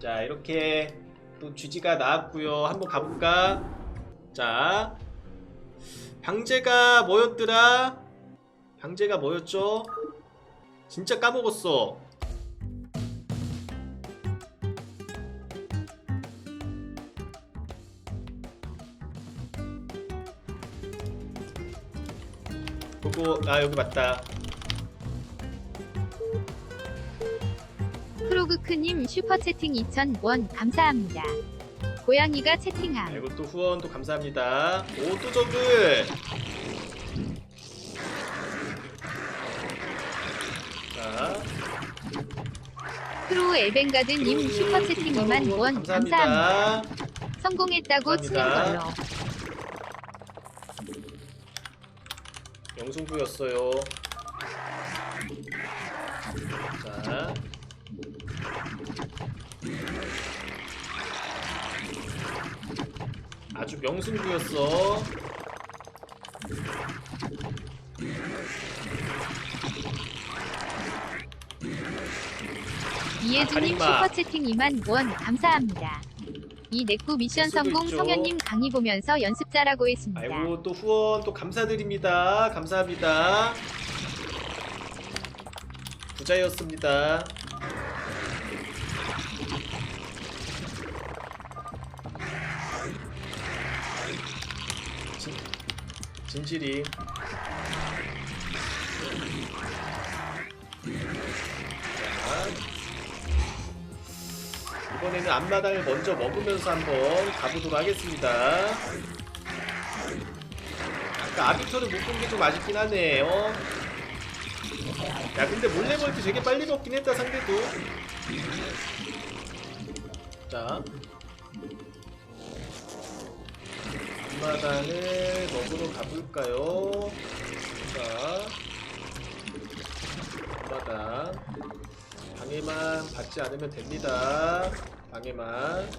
자 이렇게 또 쥐지가 나왔고요. 한번 가볼까? 자 방제가 뭐였더라? 방제가 뭐였죠? 진짜 까먹었어. 그거 아 여기 맞다 프로그크님 슈퍼채팅 2000원 감사합니다. 고양이가 채팅함. 아이고 또 후원 또 감사합니다. 오 또 저글. 자, 프로 엘벤가드님 슈퍼채팅 2만 원 감사합니다. 감사합니다. 성공했다고 치는 감사합니다. 걸로. 영승부였어요. 명승부였어. 가림마. 슈퍼채팅 2만 원 감사합니다. 이 내꾸 미션 성공 있죠. 성현님 강의 보면서 연습 잘하고 있습니다. 아이고 또 후원 또 감사드립니다. 감사합니다. 부자였습니다. 진실이 자, 이번에는 앞마당을 먼저 먹으면서 한번 가보도록 하겠습니다. 아까 아비터를 못 본 게 좀 아쉽긴 하네, 어? 야, 근데 몰래 멀티 되게 빨리 먹긴 했다, 상대도. 자. 앞마당을 먹으러 가볼까요? 자. 앞마당. 방해만 받지 않으면 됩니다. 방해만.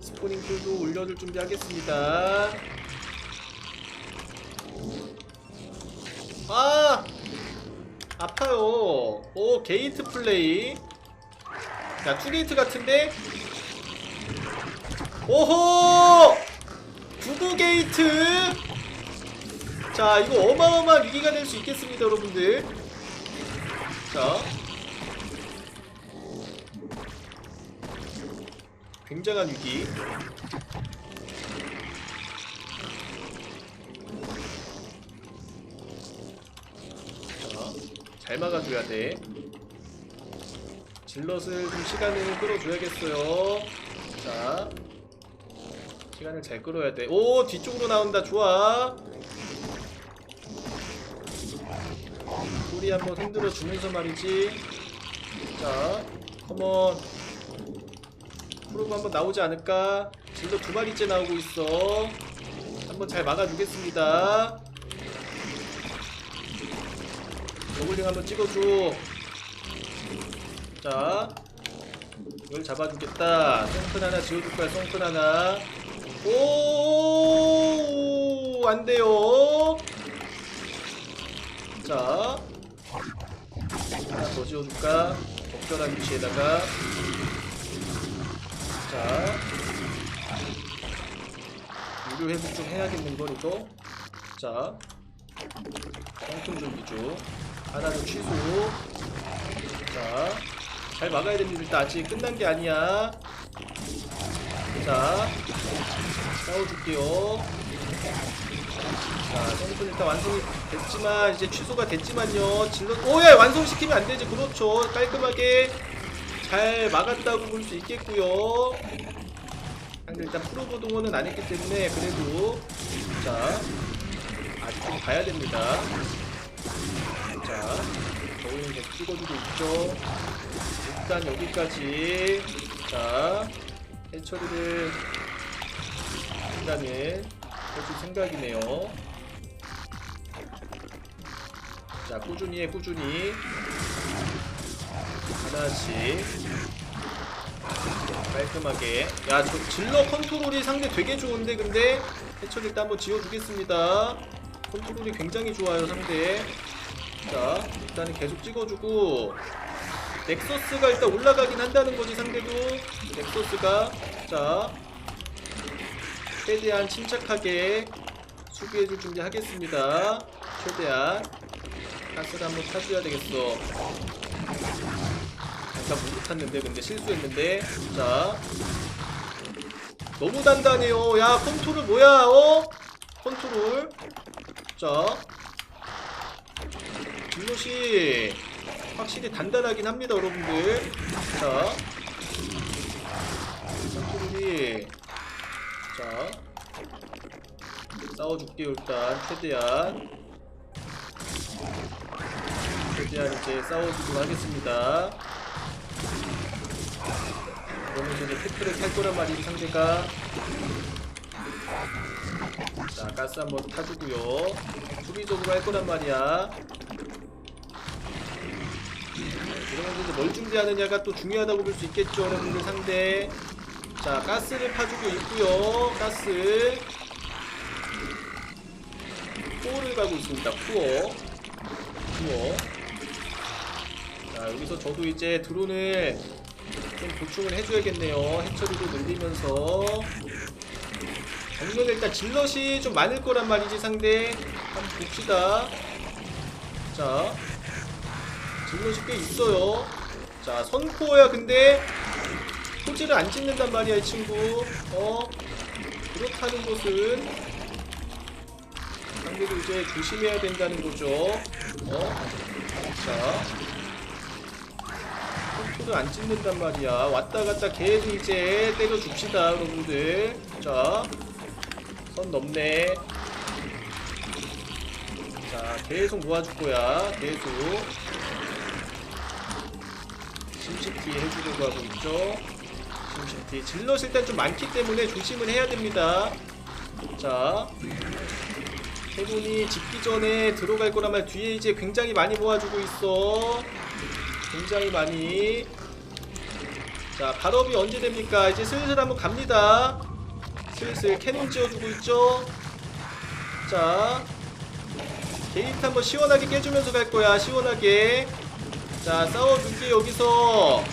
스포닝 툴도 올려줄 준비하겠습니다. 아! 아파요. 오, 게이트 플레이. 자, 투게이트 같은데? 오호! 두구 게이트! 자, 이거 어마어마한 위기가 될 수 있겠습니다, 여러분들. 자. 굉장한 위기. 자, 잘 막아줘야 돼. 질럿을 좀 시간을 끌어줘야겠어요. 자, 시간을 잘 끌어야 돼. 오, 뒤쪽으로 나온다. 좋아. 꼬리 한번 흔들어 주면서 말이지. 자, 컴온. 프로브 한번 나오지 않을까? 질럿 두 마리째 나오고 있어. 한번 잘 막아주겠습니다. 저글링 한번 찍어줘. 자, 이걸 잡아주겠다. 송큰 하나 지어줄 거야, 송큰 하나. 오, 안 돼요. 자, 하나 더 지어줄까? 적절한 위치에다가. 자, 유료 회복 좀 해야겠는 걸 이거. 자, 성큼 좀 위주. 하나 좀 취소. 자, 잘 막아야 됩니다. 일단 아직 끝난 게 아니야. 자, 싸워줄게요. 자, 성큼 일단 완성이 됐지만 이제 취소가 됐지만요. 질러 오야 완성시키면 안 되지. 그렇죠. 깔끔하게 잘 막았다고 볼 수 있겠고요. 일단 프로보 동원은 안 했기 때문에 그래도 자 아직 좀 가야 됩니다. 자 저희는 계속 찍어주고 있죠. 일단 여기까지 자 해처리를 일단은 해줄 생각이네요. 자 꾸준히 해 꾸준히. 하나씩 깔끔하게. 야 저 질러 컨트롤이 상대 되게 좋은데 근데? 해처리 일단 한번 지워주겠습니다. 컨트롤이 굉장히 좋아요 상대. 자 일단은 계속 찍어주고. 넥서스가 일단 올라가긴 한다는 거지 상대도. 넥서스가. 자 최대한 침착하게 수비해줄 준비 하겠습니다. 최대한 가스를 한번 타줘야 되겠어. 잠깐 못 탔는데 근데 실수했는데. 자 너무 단단해요. 야 컨트롤 뭐야 어? 컨트롤. 자 진로시 확실히 단단하긴 합니다 여러분들. 자 컨트롤이 자 싸워줄게요 일단. 최대한. 최대한 이제 싸워주도록 하겠습니다. 그러면서 이제 테프를 탈 거란 말이지 상대가. 자 가스 한번 타주고요. 수비적으로 할 거란 말이야. 이러면서 이제 뭘 준비하느냐가 또 중요하다고 볼 수 있겠죠 여러분들 상대 자 가스를 파주고 있고요. 가스. 코어를 가고 있습니다. 코어. 코어. 자 여기서 저도 이제 드론을 좀 보충을 해줘야겠네요. 해처리도 늘리면서. 정면에 일단 질럿이 좀 많을 거란 말이지 상대. 한번 봅시다. 자 질럿이 꽤 있어요. 자 선코어야 근데 포즈를 안 찍는단 말이야 이 친구. 어? 그렇다는 것은 상대도 이제 조심해야 된다는 거죠. 어 자. 포즈를 안 찍는단 말이야. 왔다 갔다 계속 이제 때려줍시다 여러분들. 자선 넘네. 자 계속 모아줄 거야 계속. 심시티 해주려고 하고 있죠 심시티 질럿 일단 좀 많기 때문에 조심을 해야 됩니다. 자 해군이 짓기 전에 들어갈 거라면 뒤에 이제 굉장히 많이 모아주고 있어. 굉장히 많이. 자 발업이 언제 됩니까? 이제 슬슬 한번 갑니다. 슬슬 캐논 지어주고 있죠? 자 게이트 한번 시원하게 깨주면서 갈 거야 시원하게. 자 싸워줄게 여기서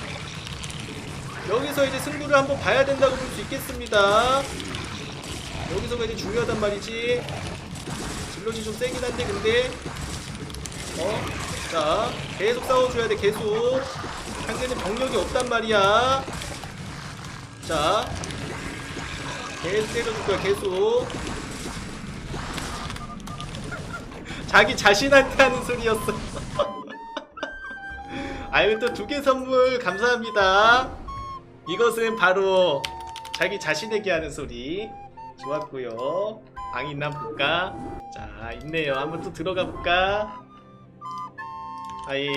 여기서 이제 승부를 한번 봐야 된다고 볼 수 있겠습니다. 여기서가 이제 중요하단 말이지. 질럿이 좀 세긴 한데 근데. 어? 자 계속 싸워줘야 돼 계속. 상대는 병력이 없단 말이야. 자. 계속 때려줄 거야 계속. 자기 자신한테 하는 소리였어. 아유 또두 개 선물 감사합니다. 이것은 바로 자기 자신에게 하는 소리. 좋았고요. 방 있나 볼까? 자 있네요. 한번 또 들어가 볼까? 아이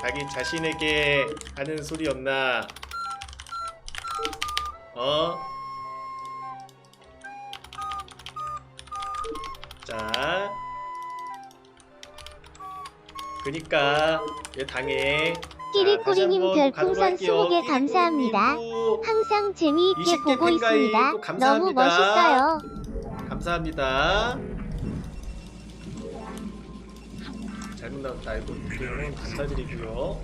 자기 자신에게 하는 소리였나? 어? 자. 그니까 얘 당해. 끼리꼬리님 별풍선 가도록 할게요. 20개 감사합니다. 항상 재미있게 20개 보고 있습니다. 너무 멋있어요. 감사합니다. 잘못 나왔다. 알고 감사드리고요.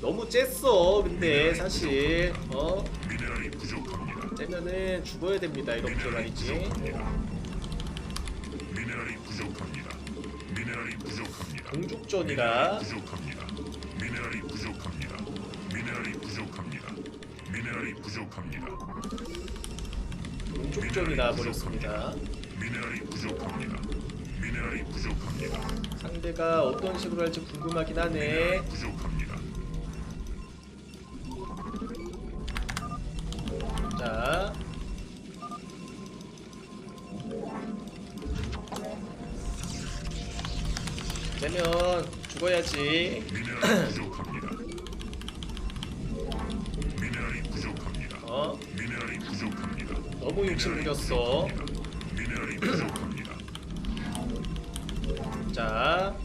너무 쬐어 근데 사실 어 째면은 죽어야 됩니다 이렇게 말이지 미네랄이 부족합니다. 미네랄이 부족합니다. 동족전이라 부족합니다. 미네랄이 부족합니다. 미네랄이 부족합니다. 미네랄이 부족합니다. 동족전이 나버렸습니다 미네랄이 부족합니다. 미네랄이 부족합니다. 상대가 어떤 식으로 할지 궁금하긴 하네 부족합니다. 죽어야지 미네랄이 부족합니다. 어 미네랄이 부족합니다. 너무 욕심 부렸어 미네랄이 부족합니다. 자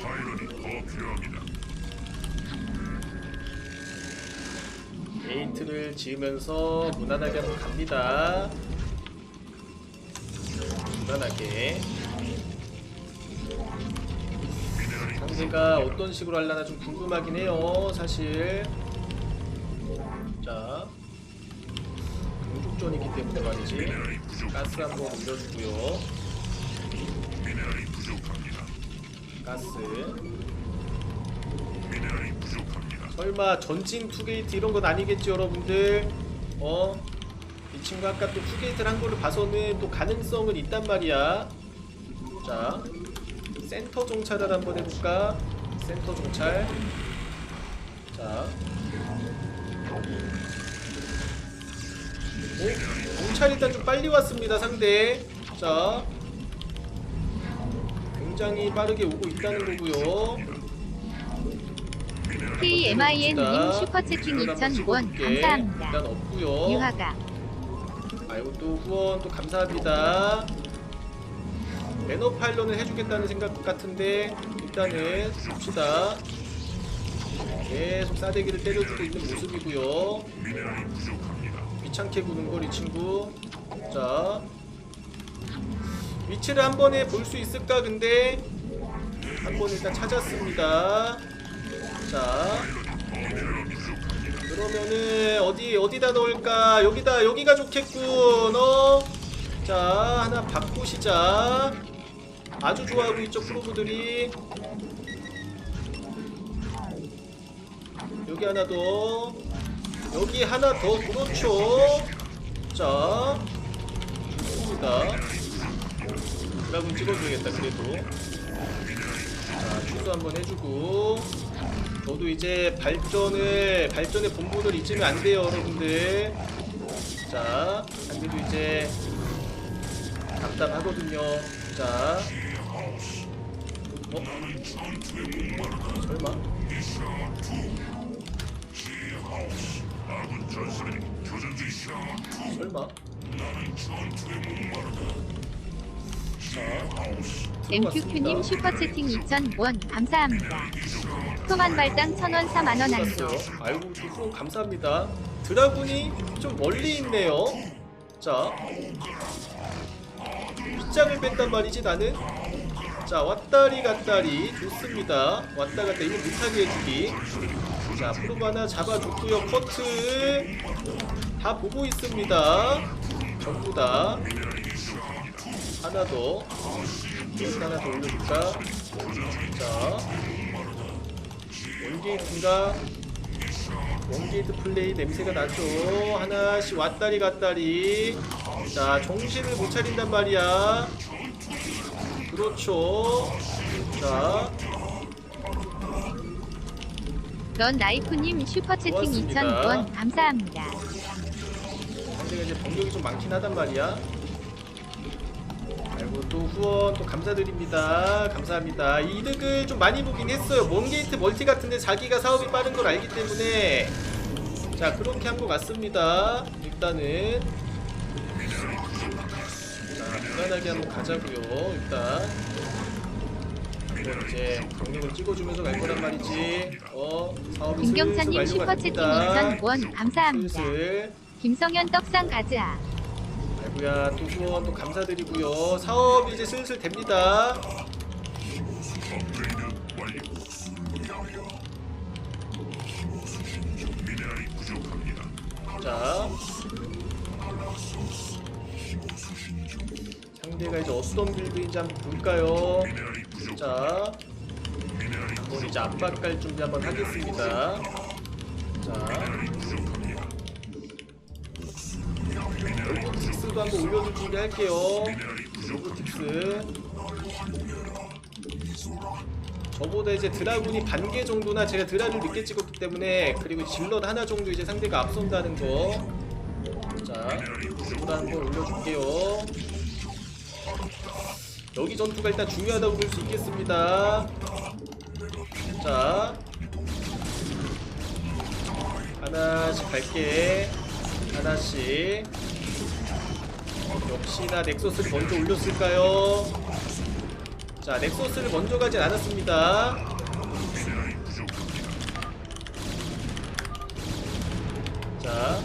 파일런이 더 필요합니다. 게이트를 지으면서 무난하게 한번 갑니다 무난하게 상대가 어떤 식으로 하려나 좀 궁금하긴 해요 사실 자 공족전이기 때문에 말이지 가스 한번 올려주고요. 가스. 설마 전진 투게이트 이런 건 아니겠지 여러분들 어? 이 친구 아까 또 투게이트를 한 거를 봐서는 또 가능성은 있단 말이야 자 센터 정찰을 한번 해볼까 센터 정찰 자 오? 정찰 일단 좀 빨리 왔습니다 상대 자 굉장히 빠르게 오고 있다는 거고요 KMIN님 슈퍼채팅 2,000원 감사합니다. 일단 없고요. 유하가 아이고 또 후원 또 감사합니다. 매너 파일런을 해주겠다는 생각 같은데 일단은 봅시다. 계속 싸대기를 때려주고 있는 모습이고요. 귀찮게 구는 걸 이 친구. 자 위치를 한 번에 볼 수 있을까 근데 한 번 일단 찾았습니다. 자 그러면은 어디 어디다 넣을까 여기다 여기가 좋겠군 어? 자 하나 바꾸시자 아주 좋아하고 있죠 프로브들이. 여기 하나 더. 여기 하나 더. 그렇죠. 자 좋습니다. 드라군 찍어줘야겠다 그래도. 자 취소 한번 해주고. 저도 이제 발전을 발전의 본분을 잊으면 안 돼요 여러분들. 자 상대도 이제 답답하거든요. 자 어? 설마? 설마? MQQ님 슈퍼채팅 2,000원 감사합니다. 토만 발당 1,000원 4만원 안도 들어갔어요. 아이고 또 후원 감사합니다. 드라군이 좀 멀리 있네요. 자 빗장을 뺐단 말이지 나는. 자 왔다리 갔다리 좋습니다. 왔다 갔다 이거 못하게 해주기. 자 프로브 하나 잡아줬고요. 커트 다 보고 있습니다. 전부 다 하나 더. 하나 더 올려줄까? 자 원게이트인가? 원게이트 플레이 냄새가 나죠. 하나씩 왔다리 갔다리. 자, 정신을 못 차린단 말이야. 그렇죠. 자, 넌 나이프님 슈퍼채팅 고맙습니다. 2,000원 감사합니다. 상대가 이제 병력이 좀 많긴 하단 말이야. 아이고 또 후원 또 감사드립니다. 감사합니다. 이득을 좀 많이 보긴 했어요. 먼게이트 멀티 같은데 자기가 사업이 빠른 걸 알기 때문에 자 그렇게 한 것 같습니다. 일단은 자 무난하게 한번 가자고요. 일단 이제 병력을 찍어주면서 갈 거란 말이지. 어 사업이 김경찬님 완료가 슈퍼채팅 됩니다. 2,000원 감사합니다. 슬슬 김성현 떡상 가즈아 아이고야 또 후원 또 감사드리고요 사업 이제 슬슬 됩니다. 자 상대가 이제 어떤 빌드인지 한번 볼까요. 자 한번 이제 압박 갈 준비 한번 하겠습니다 자. 로보틱스도 한번 올려줄 준비 할게요. 로보틱스 저보다 이제 드라군이 반 개 정도나 제가 드라를 늦게 찍었기 때문에 그리고 질럿 하나 정도 이제 상대가 앞선다는 거. 자, 저보다 한번 올려줄게요. 여기 전투가 일단 중요하다고 볼 수 있겠습니다. 자, 하나씩 갈게. 하나씩. 역시나 넥서스를 먼저 올렸을까요? 자, 넥서스를 먼저 가진 않았습니다. 자,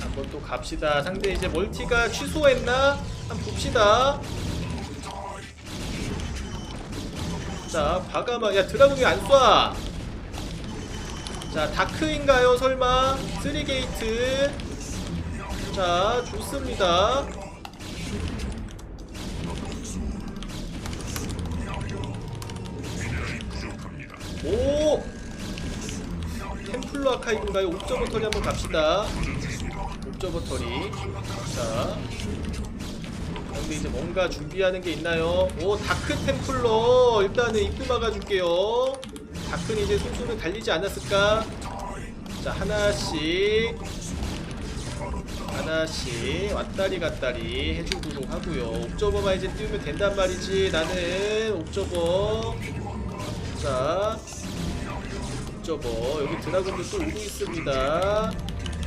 한번 또 갑시다. 상대 이제 멀티가 취소했나? 한번 봅시다. 자 과감하 야 드라군이 안 쏴. 자 다크인가요 설마? 3게이트. 자 좋습니다. 오! 템플러 아카이브인가요? 옵저버터리 한번 갑시다. 옵저버터리. 자. 근데 이제 뭔가 준비하는 게 있나요? 오, 다크 템플러. 일단은 입구 막아줄게요. 다크는 이제 손수는 달리지 않았을까? 자, 하나씩. 하나씩 왔다리 갔다리 해주도록 하고요. 옵저버만 이제 띄우면 된단 말이지. 나는 옵저버. 자, 옵저버 여기 드라군도 또 오고 있습니다.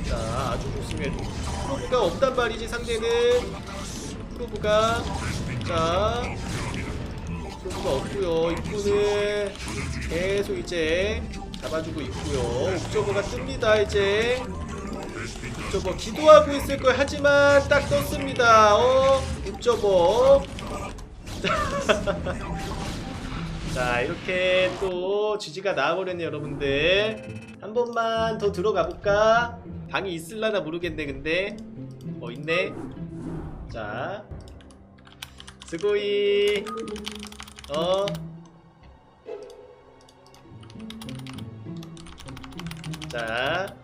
자, 아주 좋습니다. 프로브가 없단 말이지 상대는 프로브가 자, 프로브가 없고요. 입구는 계속 이제 잡아주고 있고요. 옵저버가 뜹니다 이제. 옵저버 기도하고 있을 거예요. 하지만 딱 떴습니다. 어, 옵저버. 자 이렇게 또 지지가 나와버렸네요 여러분들 한 번만 더 들어가 볼까? 방이 있을라나 모르겠네 근데 어 있네 자 스고이 어 자,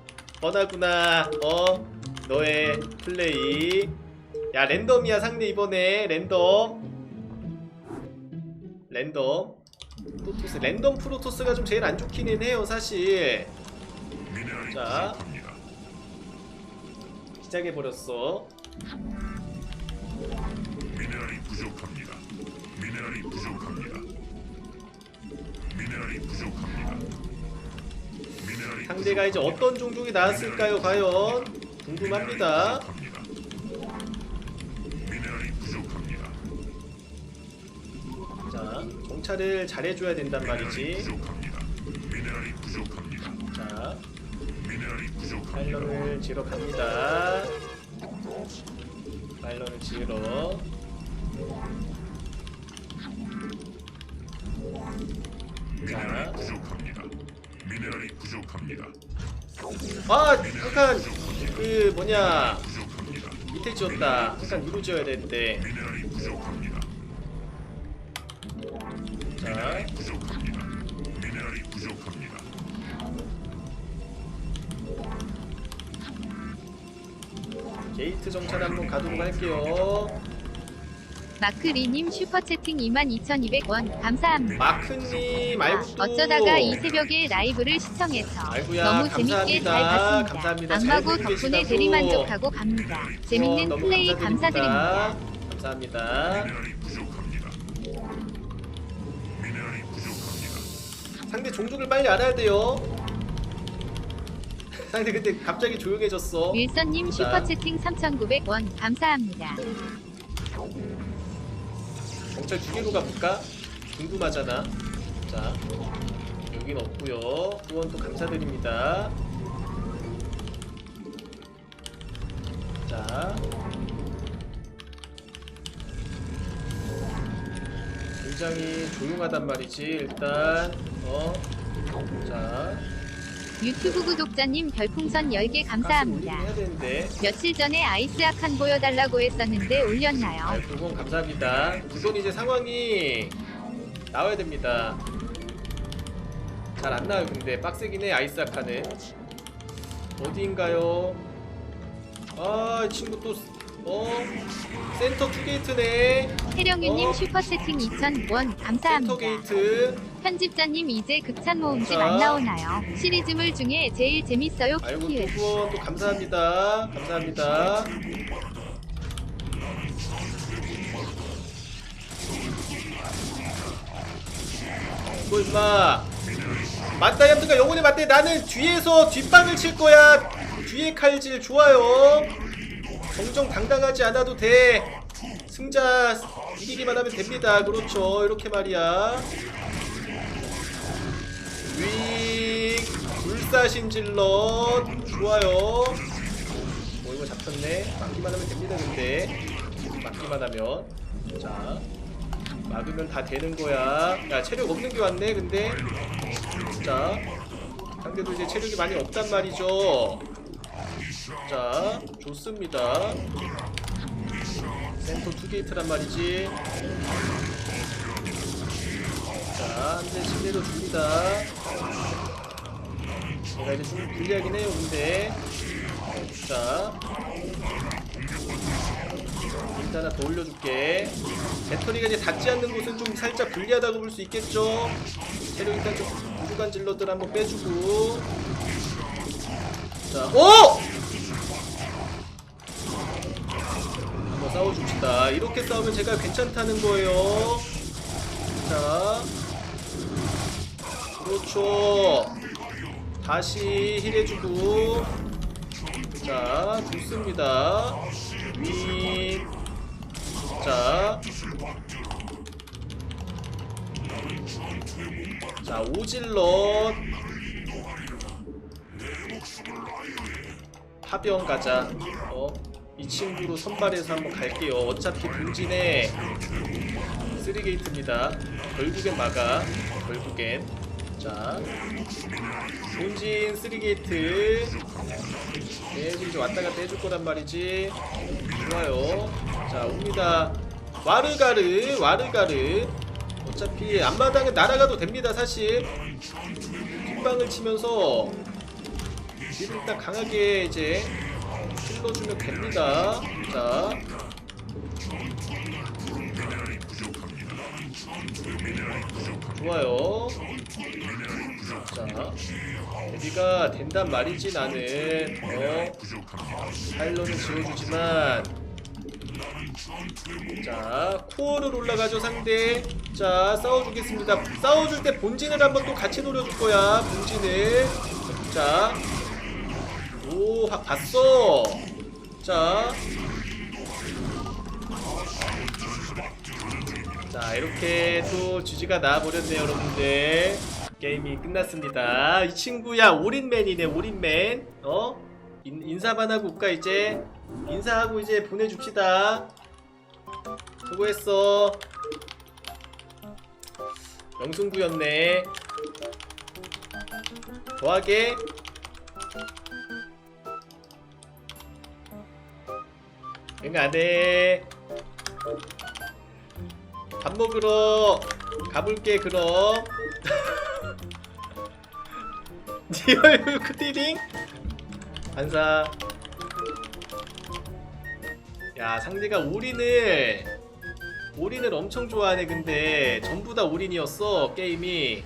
뻔하구나. 어, 너의 플레이. 야, 랜덤이야, 상대 이번에. 랜덤. 랜덤. 프로토스. 랜덤 프로토스가 좀 제일 안 좋기는 해요, 사실. 자. 시작해버렸어. 미네랄이 부족합니다. 미네랄이 부족합니다. 미네랄이 부족합니다. 미네랄이 상대가 이제 어떤 종족이 나왔을까요, 과연? 궁금합니다. 부족합니다. 미네랄이 부족합니다. 자, 정찰을 잘해줘야 된단 말이지. 부족합니다. 미네랄이 부족합니다. 자, 미네랄이 부족합니다. 파일런을 지러 갑니다. 파일런을 지러. 미네랄이 부족합니다. 미네랄이 부족합니다. 아, 잠깐 그 뭐냐. 밑에 지었다. 잠깐 위로 지어야 되는데. 미네랄이 부족합니다. 자, 게이트 정찰 한번 가도록 할게요. 마크리님 슈퍼채팅 22,200원 감사합니다. 마크님 또 어쩌다가 이 새벽에 라이브를 시청해서 아이고야, 너무 재밌게 잘 감사합니다. 봤습니다. 감사합니다. 잘 듣고 덕분에 계시다고. 대리만족하고 갑니다. 재밌는 어, 너무 플레이 감사드립니다. 감사합니다. 상대 종족을 빨리 알아야 돼요. 상대 근데 갑자기 조용해졌어. 윌선님 자. 슈퍼채팅 3,900원 감사합니다. 두 개로 가볼까? 궁금하잖아. 자, 여긴 없고요. 후원 또 감사드립니다. 자, 굉장히 조용하단 말이지. 일단 어, 자, 유튜브 구독자님 별풍선 10개 가스 감사합니다. 올리긴 해야 되는데. 며칠 전에 아이스 아칸 보여달라고 했었는데 올렸나요? 아, 그건 감사합니다. 그건 이제 상황이 나와야 됩니다. 잘 안 나와요, 근데 빡세긴 해 아이스 아카는. 어디인가요? 아, 이 친구 또 어? 센터 투게이트네. 해령유님 어. 슈퍼채팅 2,000원 센터 감사합니다. 게이트. 편집자님 이제 극찬 모음집 자. 안 나오나요? 시리즈물 중에 제일 재밌어요. 아이고. 또또 감사합니다. 감사합니다. 뭐 임마 맞다 얌드가 영혼의 맞대 나는 뒤에서 뒷방을 칠 거야 뒤에 칼질 좋아요 정정당당하지 않아도 돼 승자 이기기만 하면 됩니다 그렇죠 이렇게 말이야 불사신질러 좋아요 뭐 이거 잡혔네 막기만 하면 됩니다 근데 막기만 하면 자 막으면 다 되는 거야. 야 체력 없는 게 왔네. 근데 자 상대도 이제 체력이 많이 없단 말이죠. 자 좋습니다. 센터 투 게이트란 말이지. 자, 한 대씩 내려줍니다. 제가 이제 좀 불리하긴 해요, 근데. 자. 일단 하나 더 올려줄게. 배터리가 이제 닿지 않는 곳은 좀 살짝 불리하다고 볼 수 있겠죠? 체력 일단 좀 부족한 질럿들 한번 빼주고. 자, 오! 한번 싸워줍시다. 이렇게 싸우면 제가 괜찮다는 거예요. 자, 그렇죠. 다시 힐해주고. 자, 좋습니다. 윈. 자. 자, 오질럿. 파병 가자. 어? 이 친구로 선발해서 한번 갈게요. 어차피 본진에 3게이트입니다. 결국엔 막아. 결국엔. 자. 본진 3게이트. 계속 이제 왔다 갔다 해줄 거란 말이지. 좋아요. 자, 옵니다. 와르가르, 와르가르. 어차피 앞마당에 날아가도 됩니다, 사실. 뒷방을 치면서 뒤를 일단 강하게 이제 찔러주면 됩니다. 자. 좋아요. 자, 데뷔가 된단 말이지 나는. 어, 파일럿은 지워주지만. 자, 코어를 올라가죠 상대. 자, 싸워주겠습니다. 싸워줄 때 본진을 한번 또 같이 노려줄 거야. 본진을. 자, 오, 하- 봤어. 자. 자, 이렇게 또 주지가 나와버렸네요, 여러분들. 게임이 끝났습니다. 이 친구야, 올인맨이네, 올인맨. 어? 인, 인사만 하고 올까, 이제? 인사하고 이제 보내줍시다. 수고했어. 영승구였네. 더하게. 응, 안 해. 밥 먹으러 가볼게, 그럼. 니 얼굴 크디링? 반사. 야, 상대가 올인을, 올인을 엄청 좋아하네, 근데. 전부 다 올인이었어, 게임이.